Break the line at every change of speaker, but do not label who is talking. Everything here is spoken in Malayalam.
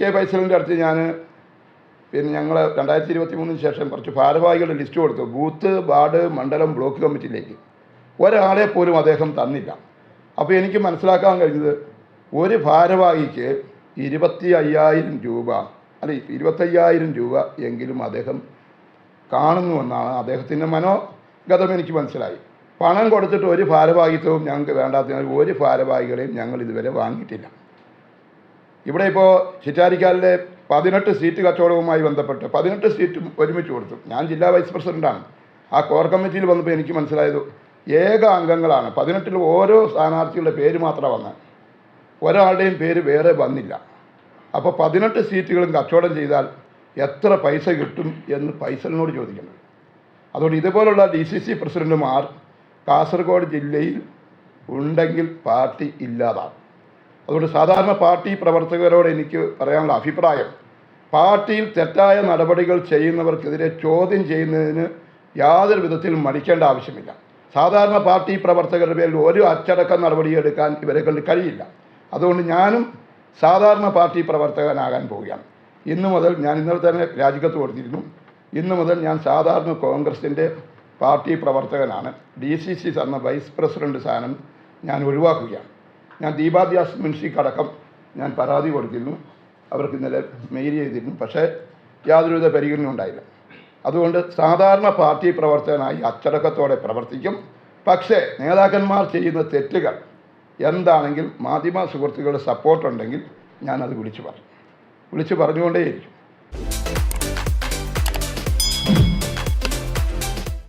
കെ ഫൈസലിന്റെ അടുത്ത് ഞാൻ പിന്നെ ഞങ്ങൾ രണ്ടായിരത്തി ഇരുപത്തി മൂന്നിന് ശേഷം കുറച്ച് ഭാരവാഹികളുടെ ലിസ്റ്റ് കൊടുത്തു. ബൂത്ത് വാർഡ് മണ്ഡലം ബ്ലോക്ക് കമ്മിറ്റിയിലേക്ക്. ഒരാളെ പോലും അദ്ദേഹം തന്നില്ല. അപ്പോൾ എനിക്ക് മനസ്സിലാക്കാൻ കഴിഞ്ഞത് ഒരു ഭാരവാഹിക്ക് ഇരുപത്തി അയ്യായിരം രൂപ അല്ല ഇരുപത്തയ്യായിരം രൂപ എങ്കിലും അദ്ദേഹം കാണുന്നുവെന്നാണ് അദ്ദേഹത്തിന്റെ മനോഗതം എനിക്ക് മനസ്സിലായി. പണം കൊടുത്തിട്ട് ഒരു ഭാരവാഹിത്വവും ഞങ്ങൾക്ക് വേണ്ടാത്തതിനാൽ ഒരു ഭാരവാഹികളെയും ഞങ്ങൾ ഇതുവരെ വാങ്ങിയിട്ടില്ല. ഇവിടെ ഇപ്പോൾ ചിറ്റാരിക്കാലിലെ പതിനെട്ട് സീറ്റ് കച്ചവടവുമായി ബന്ധപ്പെട്ട് പതിനെട്ട് സീറ്റും ഒരുമിച്ച് കൊടുത്തു. ഞാൻ ജില്ലാ വൈസ് പ്രസിഡന്റാണ് ആ കോർ കമ്മിറ്റിയിൽ വന്നപ്പോൾ എനിക്ക് മനസ്സിലായത് ഏക അംഗങ്ങളാണ്. പതിനെട്ടിൽ ഓരോ സ്ഥാനാർത്ഥികളുടെ പേര് മാത്രമാണ് വന്നത് ഒരാളുടെയും പേര് വേറെ വന്നില്ല. അപ്പോൾ പതിനെട്ട് സീറ്റുകളും കച്ചവടം ചെയ്താൽ എത്ര പൈസ കിട്ടും എന്ന് പൈസലിനോട് ചോദിക്കണം. അതുകൊണ്ട് ഇതുപോലുള്ള ഡി സി സി പ്രസിഡന്റുമാർ കാസർഗോഡ് ജില്ലയിൽ ഉണ്ടെങ്കിൽ പാർട്ടി ഇല്ലാതാകും അതുകൊണ്ട് സാധാരണ പാർട്ടി പ്രവർത്തകരോട് എനിക്ക് പറയാനുള്ള അഭിപ്രായം പാർട്ടിയിൽ തെറ്റായ നടപടികൾ ചെയ്യുന്നവർക്കെതിരെ ചോദ്യം ചെയ്യുന്നതിന് യാതൊരു വിധത്തിലും മടിക്കേണ്ട ആവശ്യമില്ല. സാധാരണ പാർട്ടി പ്രവർത്തകരുടെ പേരിൽ ഒരു അച്ചടക്ക നടപടിയെടുക്കാൻ ഇവരെ കൊണ്ട് കഴിയില്ല. അതുകൊണ്ട് ഞാനും സാധാരണ പാർട്ടി പ്രവർത്തകനാകാൻ പോവുകയാണ്. ഇന്നു മുതൽ ഞാൻ ഇന്നലെ തന്നെ രാജിക്കത്ത് കൊടുത്തിരുന്നു. ഇന്നു മുതൽ ഞാൻ സാധാരണ കോൺഗ്രസിന്റെ പാർട്ടി പ്രവർത്തകനാണ്. ഡി സി സി എന്ന വൈസ് പ്രസിഡന്റ് സ്ഥാനം ഞാൻ ഒഴിവാക്കുകയാണ്. ഞാൻ ദീപാദ്യാസ് മുൻഷിക്കടക്കം ഞാൻ പരാതി കൊടുത്തിരുന്നു. അവർക്ക് ഇന്നലെ മെയിൽ ചെയ്തിരുന്നു. പക്ഷേ യാതൊരുവിധ പരിഗണന ഉണ്ടായില്ല. അതുകൊണ്ട് സാധാരണ പാർട്ടി പ്രവർത്തകനായി അച്ചടക്കത്തോടെ പ്രവർത്തിക്കും. പക്ഷേ നേതാക്കന്മാർ ചെയ്യുന്ന തെറ്റുകൾ എന്താണെങ്കിൽ മാധ്യമ സുഹൃത്തുക്കളുടെ സപ്പോർട്ടുണ്ടെങ്കിൽ ഞാനത് വിളിച്ചു പറയും. വിളിച്ചു പറഞ്ഞുകൊണ്ടേയിരിക്കും.